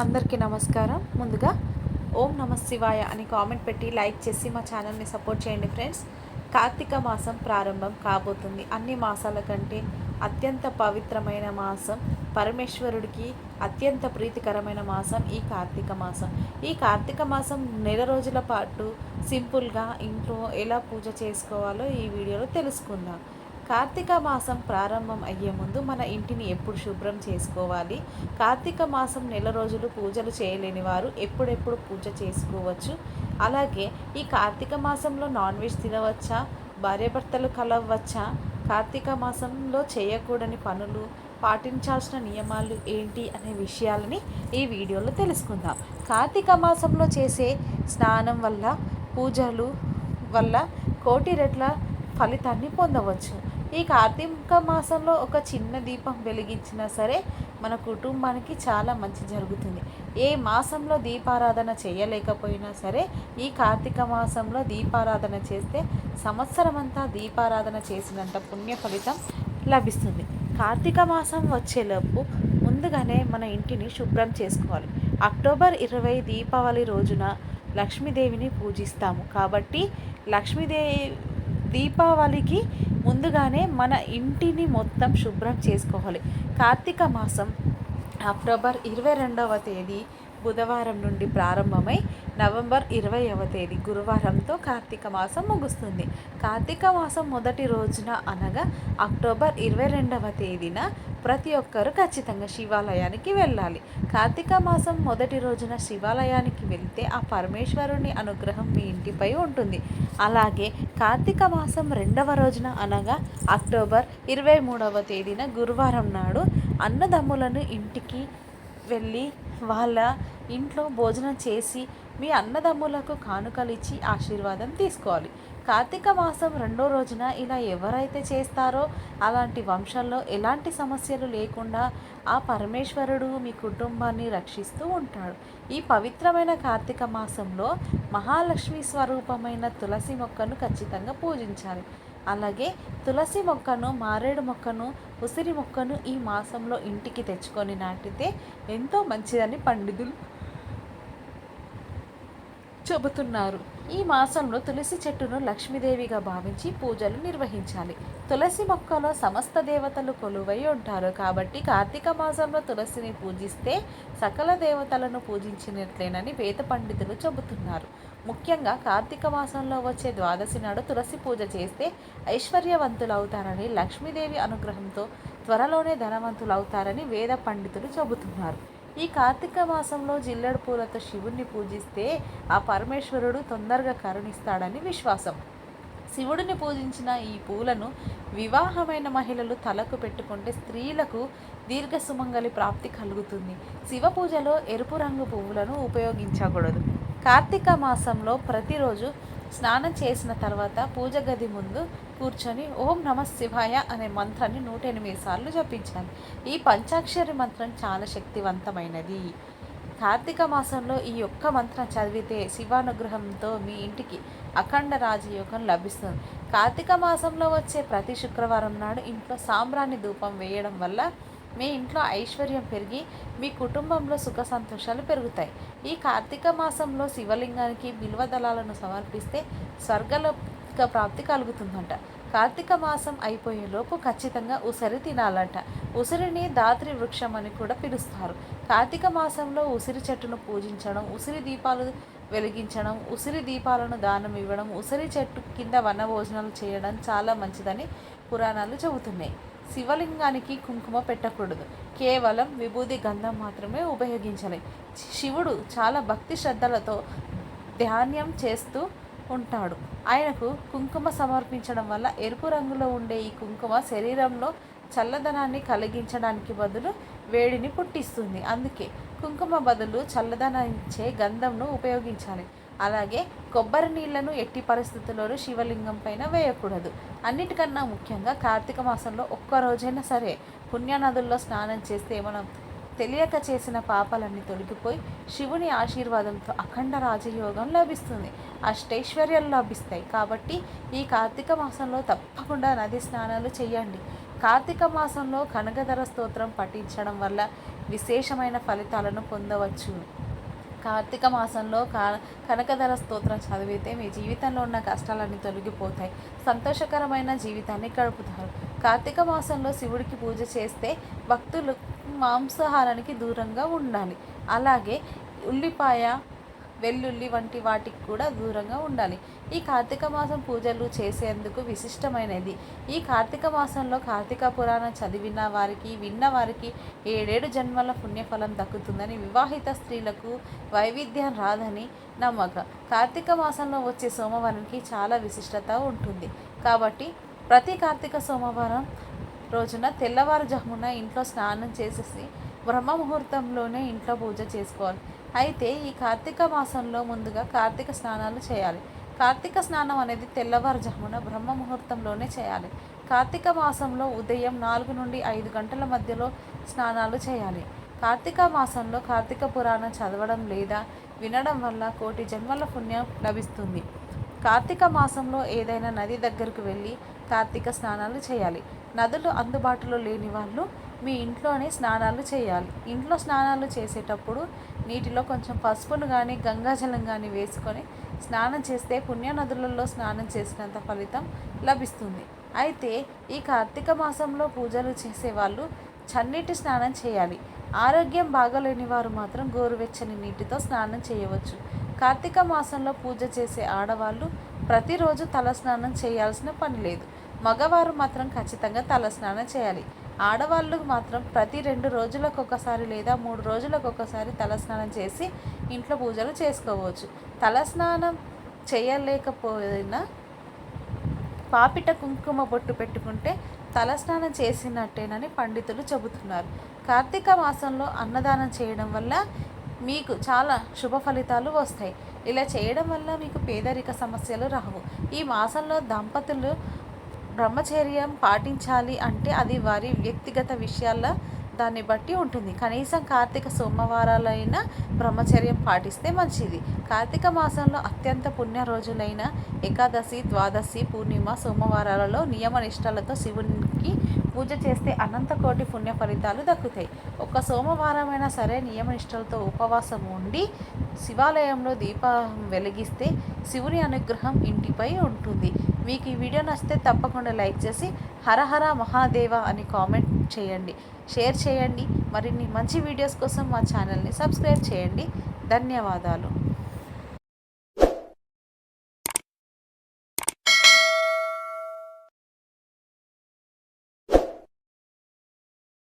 అందరికీ నమస్కారం. ముందుగా ఓం నమ శివాయ అని కామెంట్ పెట్టి లైక్ చేసి మా ఛానల్ని సపోర్ట్ చేయండి ఫ్రెండ్స్. కార్తీక మాసం ప్రారంభం కాబోతుంది. అన్ని మాసాల కంటే అత్యంత పవిత్రమైన మాసం పరమేశ్వరుడికి అత్యంత ప్రీతికరమైన మాసం ఈ కార్తీక మాసం. ఈ కార్తీక మాసం నెల రోజుల పాటు సింపుల్గా ఇంట్లో ఎలా పూజ చేసుకోవాలో ఈ వీడియోలో తెలుసుకుందాం. కార్తీక మాసం ప్రారంభం అయ్యే ముందు మన ఇంటిని ఎప్పుడు శుభ్రం చేసుకోవాలి? కార్తీక మాసం నెల రోజులు పూజలు చేయలేని వారు ఎప్పుడెప్పుడు పూజ చేసుకోవచ్చు? అలాగే ఈ కార్తీక మాసంలో నాన్ వెజ్ తినవచ్చా? భార్యాభర్తలు కలవచ్చా? కార్తీక మాసంలో చేయకూడని పనులు పాటించాల్సిన నియమాలు ఏంటి అనే విషయాలని ఈ వీడియోలో తెలుసుకుందాం. కార్తీక మాసంలో చేసే స్నానం వల్ల పూజలు వల్ల కోటి రెట్ల ఫలితాన్ని పొందవచ్చు. ఈ కార్తీక మాసంలో ఒక చిన్న దీపం వెలిగించినా సరే మన కుటుంబానికి చాలా మంచి జరుగుతుంది. ఏ మాసంలో దీపారాధన చేయలేకపోయినా సరే ఈ కార్తీక మాసంలో దీపారాధన చేస్తే సంవత్సరమంతా దీపారాధన చేసినంత పుణ్య ఫలితం లభిస్తుంది. కార్తీక మాసం వచ్చేలోపు ముందుగానే మన ఇంటిని శుభ్రం చేసుకోవాలి. అక్టోబర్ ఇరవై దీపావళి రోజున లక్ష్మీదేవిని పూజిస్తాము. కాబట్టి లక్ష్మీదేవి దీపావళికి ముందుగానే మన ఇంటిని మొత్తం శుభ్రం చేసుకోవాలి. కార్తీక మాసం అక్టోబర్ ఇరవై రెండవ తేదీ బుధవారం నుండి ప్రారంభమై నవంబర్ ఇరవైవ తేదీ గురువారంతో కార్తీక మాసం ముగుస్తుంది. కార్తీక మాసం మొదటి రోజున అనగా అక్టోబర్ ఇరవై రెండవ తేదీన ప్రతి ఒక్కరూ ఖచ్చితంగా శివాలయానికి వెళ్ళాలి. కార్తీక మాసం మొదటి రోజున శివాలయానికి వెళ్తే ఆ పరమేశ్వరుని అనుగ్రహం మీ ఇంటిపై ఉంటుంది. అలాగే కార్తీక మాసం రెండవ రోజున అనగా అక్టోబర్ ఇరవై మూడవ తేదీన గురువారం నాడు అన్నదమ్ములను ఇంటికి వెళ్ళి వాళ్ళ ఇంట్లో భోజనం చేసి మీ అన్నదమ్ములకు కానుకలు ఇచ్చి ఆశీర్వాదం తీసుకోవాలి. కార్తీక మాసం రెండో రోజున ఇలా ఎవరైతే చేస్తారో అలాంటి వంశంలో ఎలాంటి సమస్యలు లేకుండా ఆ పరమేశ్వరుడు మీ కుటుంబాన్ని రక్షిస్తూ ఉంటాడు. ఈ పవిత్రమైన కార్తీక మాసంలో మహాలక్ష్మి స్వరూపమైన తులసి మొక్కను ఖచ్చితంగా పూజించాలి. అలాగే తులసి మొక్కను మారేడు మొక్కను ఉసిరి మొక్కను ఈ మాసంలో ఇంటికి తెచ్చుకొని నాటితే ఎంతో మంచిదని పండితులు చెబుతున్నారు. ఈ మాసంలో తులసి చెట్టును లక్ష్మీదేవిగా భావించి పూజలు నిర్వహించాలి. తులసి మొక్కలో సమస్త దేవతలు కొలువై ఉంటారు. కాబట్టి కార్తీక మాసంలో తులసిని పూజిస్తే సకల దేవతలను పూజించినట్లేనని వేద పండితులు చెబుతున్నారు. ముఖ్యంగా కార్తీక మాసంలో వచ్చే ద్వాదశి నాడు తులసి పూజ చేస్తే ఐశ్వర్యవంతులవుతారని లక్ష్మీదేవి అనుగ్రహంతో త్వరలోనే ధనవంతులవుతారని వేద పండితులు చెబుతున్నారు. ఈ కార్తీక మాసంలో జిల్లెడు పూలతో శివుణ్ణి పూజిస్తే ఆ పరమేశ్వరుడు తొందరగా కరుణిస్తాడని విశ్వాసం. శివుడిని పూజించిన ఈ పూలను వివాహమైన మహిళలు తలకు పెట్టుకుంటే స్త్రీలకు దీర్ఘ సుమంగలి ప్రాప్తి కలుగుతుంది. శివ పూజలో ఎరుపు రంగు పువ్వులను ఉపయోగించకూడదు. కార్తీక మాసంలో ప్రతిరోజు స్నానం చేసిన తర్వాత పూజ గది ముందు కూర్చొని ఓం నమ శివాయ అనే మంత్రాన్ని నూట ఎనిమిది సార్లు జపించాలి ఈ పంచాక్షరి మంత్రం చాలా శక్తివంతమైనది. కార్తీక మాసంలో ఈ ఒక్క మంత్రం చదివితే శివానుగ్రహంతో మీ ఇంటికి అఖండ రాజయోగం లభిస్తుంది. కార్తీక మాసంలో వచ్చే ప్రతి శుక్రవారం నాడు ఇంట్లో సాంబ్రాణి ధూపం వేయడం వల్ల మీ ఇంట్లో ఐశ్వర్యం పెరిగి మీ కుటుంబంలో సుఖ సంతోషాలు పెరుగుతాయి. ఈ కార్తీక మాసంలో శివలింగానికి బిల్వ దళాలను సమర్పిస్తే స్వర్గలోక ప్రాప్తి కలుగుతుందంట. కార్తీక మాసం అయిపోయేలోపు ఖచ్చితంగా ఉసిరి తినాలంట. ఉసిరిని దాత్రి వృక్షం అని కూడా పిలుస్తారు. కార్తీక మాసంలో ఉసిరి చెట్టును పూజించడం ఉసిరి దీపాలు వెలిగించడం ఉసిరి దీపాలను దానం ఇవ్వడం ఉసిరి చెట్టు కింద వనభోజనాలు చేయడం చాలా మంచిదని పురాణాలు చెబుతున్నాయి. శివలింగానికి కుంకుమ పెట్టకూడదు. కేవలం విభూది గంధం మాత్రమే ఉపయోగించాలి. శివుడు చాలా భక్తి శ్రద్ధలతో ధ్యానం చేస్తూ ఉంటాడు. ఆయనకు కుంకుమ సమర్పించడం వల్ల ఎరుపు రంగులో ఉండే ఈ కుంకుమ శరీరంలో చల్లదనాన్ని కలిగించడానికి బదులు వేడిని పుట్టిస్తుంది. అందుకే కుంకుమ బదులు చల్లదనం గంధంను ఉపయోగించాలి. అలాగే కొబ్బరి నీళ్ళను ఎట్టి పరిస్థితుల్లోనూ శివలింగం పైన వేయకూడదు. అన్నిటికన్నా ముఖ్యంగా కార్తీక మాసంలో ఒక్క రోజైనా సరే పుణ్యనదుల్లో స్నానం చేస్తే మనం తెలియక చేసిన పాపాలన్నీ తొలగిపోయి శివుని ఆశీర్వాదంతో అఖండ రాజయోగం లభిస్తుంది. అష్టైశ్వర్యాలు లభిస్తాయి. కాబట్టి ఈ కార్తీక మాసంలో తప్పకుండా నది స్నానాలు చేయండి. కార్తీక మాసంలో కనకధర స్తోత్రం పఠించడం వల్ల విశేషమైన ఫలితాలను పొందవచ్చు. కార్తీక మాసంలో కా కనకధర స్తోత్రం చదివితే మీ జీవితంలో ఉన్న కష్టాలన్నీ తొలగిపోతాయి. సంతోషకరమైన జీవితాన్ని గడుపుతారు. కార్తీక మాసంలో శివుడికి పూజ చేస్తే భక్తులు మాంసాహారానికి దూరంగా ఉండాలి. అలాగే ఉల్లిపాయ వెల్లుల్లి వంటి వాటికి కూడా దూరంగా ఉండాలి. ఈ కార్తీక మాసం పూజలు చేసేందుకు విశిష్టమైనది. ఈ కార్తీక మాసంలో కార్తీక పురాణం చదివిన వారికి విన్న వారికి ఏడేడు జన్మల పుణ్యఫలం దక్కుతుందని వివాహిత స్త్రీలకు వైవిధ్యం రాదని నమ్మకం. కార్తీక మాసంలో వచ్చే సోమవారానికి చాలా విశిష్టత ఉంటుంది. కాబట్టి ప్రతి కార్తీక సోమవారం రోజున తెల్లవారుజామున ఇంట్లో స్నానం చేసేసి బ్రహ్మ ముహూర్తంలోనే ఇంట్లో పూజ చేసుకోవాలి. అయితే ఈ కార్తీక మాసంలో ముందుగా కార్తీక స్నానాలు చేయాలి. కార్తీక స్నానం అనేది తెల్లవారుజామున బ్రహ్మ ముహూర్తంలోనే చేయాలి. కార్తీక మాసంలో ఉదయం నాలుగు నుండి ఐదు గంటల మధ్యలో స్నానాలు చేయాలి. కార్తీక మాసంలో కార్తీక పురాణం చదవడం లేదా వినడం వల్ల కోటి జన్మల పుణ్యం లభిస్తుంది. కార్తీక మాసంలో ఏదైనా నది దగ్గరకు వెళ్ళి కార్తీక స్నానాలు చేయాలి. నదులు అందుబాటులో లేని వాళ్ళు మీ ఇంట్లోనే స్నానాలు చేయాలి. ఇంట్లో స్నానాలు చేసేటప్పుడు నీటిలో కొంచెం పసుపును కానీ గంగాజలం కానీ వేసుకొని స్నానం చేస్తే పుణ్య నదులలో స్నానం చేసినంత ఫలితం లభిస్తుంది. అయితే ఈ కార్తీక మాసంలో పూజలు చేసేవాళ్ళు చన్నీటి స్నానం చేయాలి. ఆరోగ్యం బాగలేని వారు మాత్రం గోరువెచ్చని నీటితో స్నానం చేయవచ్చు. కార్తీక మాసంలో పూజ చేసే ఆడవాళ్ళు ప్రతిరోజు తల స్నానం చేయాల్సిన పని లేదు. మగవారు మాత్రం ఖచ్చితంగా తలస్నానం చేయాలి. ఆడవాళ్ళు మాత్రం ప్రతి రెండు రోజులకు ఒకసారి లేదా మూడు రోజులకు ఒకసారి తలస్నానం చేసి ఇంట్లో పూజలు చేసుకోవచ్చు. తలస్నానం చేయలేకపోయినా పాపిట కుంకుమ బొట్టు పెట్టుకుంటే తలస్నానం చేసినట్టేనని పండితులు చెబుతున్నారు. కార్తీక మాసంలో అన్నదానం చేయడం వల్ల మీకు చాలా శుభ ఫలితాలు వస్తాయి. ఇలా చేయడం వల్ల మీకు పేదరిక సమస్యలు రావు. ఈ మాసంలో దంపతులు బ్రహ్మచర్యం పాటించాలి అంటే అది వారి వ్యక్తిగత విషయాల్లో దాన్ని బట్టి ఉంటుంది. కనీసం కార్తీక సోమవారాలైనా బ్రహ్మచర్యం పాటిస్తే మంచిది. కార్తీక మాసంలో అత్యంత పుణ్య రోజులైన ఏకాదశి ద్వాదశి పూర్ణిమ సోమవారాలలో నియమ నిష్టలతో శివునికి పూజ చేస్తే అనంత కోటి పుణ్య ఫలితాలు దక్కుతాయి. ఒక సోమవారమైనా సరే నియమ నిష్టలతో ఉపవాసం ఉండి శివాలయంలో దీపం వెలిగిస్తే శివుని అనుగ్రహం ఇంటిపై ఉంటుంది. మీకు ఈ వీడియో నచ్చితే తప్పకుండా లైక్ చేసి హరహర మహాదేవ అని కామెంట్ చేయండి. షేర్ చేయండి. మరిన్ని మంచి వీడియోస్ కోసం మా ఛానల్ని సబ్స్క్రైబ్ చేయండి. ధన్యవాదాలు.